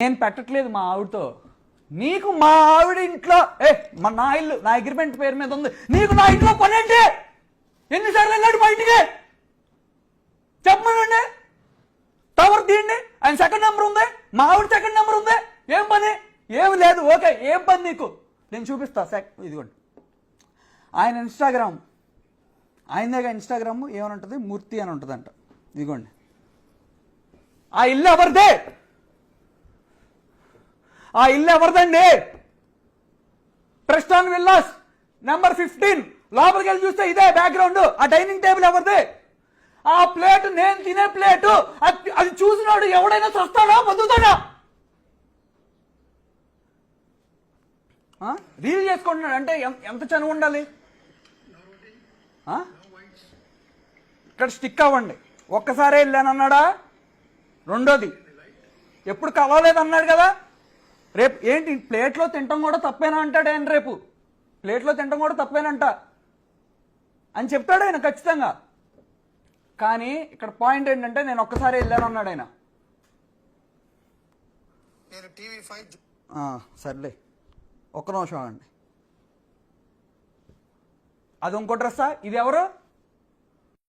నేను పెట్టట్లేదు మా ఆవిడతో. నీకు మా ఆవిడ ఇంట్లో ఏ మా నా ఇల్లు నా అగ్రిమెంట్ పేరు మీద ఉంది. నీకు నా ఇంట్లో పని ఏంటి? ఎన్నిసార్లు వెళ్ళాడు మా ఇంటికి? చెప్పమనండి టవర్ తీయండి. ఆయన సెకండ్ నెంబర్ ఉంది. మా ఆవిడ సెకండ్ నెంబర్ ఉంది. ఏం పని? ఏం లేదు. ఓకే ఏం పని నీకు? నేను చూపిస్తా సెక్ ఇదిగోండి. ఆయన ఇన్స్టాగ్రామ్ ఆయనదేగా ఇన్స్టాగ్రామ్ ఏమని ఉంటుంది? మూర్తి అని ఉంటుందంట. ఇదిగోండి. ఆ ఇల్లు ఎవరిదే? ఆ ఇల్లు ఎవరిదండి? ప్రెస్టాన్ విల్లాస్ నెంబర్ ఫిఫ్టీన్ లోపలికి వెళ్ళి చూస్తే ఇదే బ్యాక్గ్రౌండ్ ఆ డైనింగ్ టేబుల్ ఎవరిది? ఆ ప్లేట్ నేను తినే ప్లేటు అది అది చూసినాడు ఎవడైనా చస్తాడా పొద్దుతాడా రీల్ చేసుకుంటున్నాడు. అంటే ఎంత చనువు ఉండాలి? ఇక్కడ స్టిక్ అవ్వండి. ఒక్కసారే వెళ్ళానన్నాడా? రెండోది. ఎప్పుడు కలవలేదన్నాడు కదా? రేపు ఏంటి ప్లేట్లో తినటం కూడా తప్పేనా అంటాడు ఆయన రేపు? ప్లేట్లో తినటం కూడా తప్పేనంట. అని చెప్తాడు ఆయన ఖచ్చితంగా. కానీ ఇక్కడ పాయింట్ ఏంటంటే నేను ఒక్కసారి వెళ్ళాను అన్నాడు ఆయన. సర్లే. ఒక్క నిమిషం అండి అది ఇంకో డ్రెస్సా ఇది ఎవరు?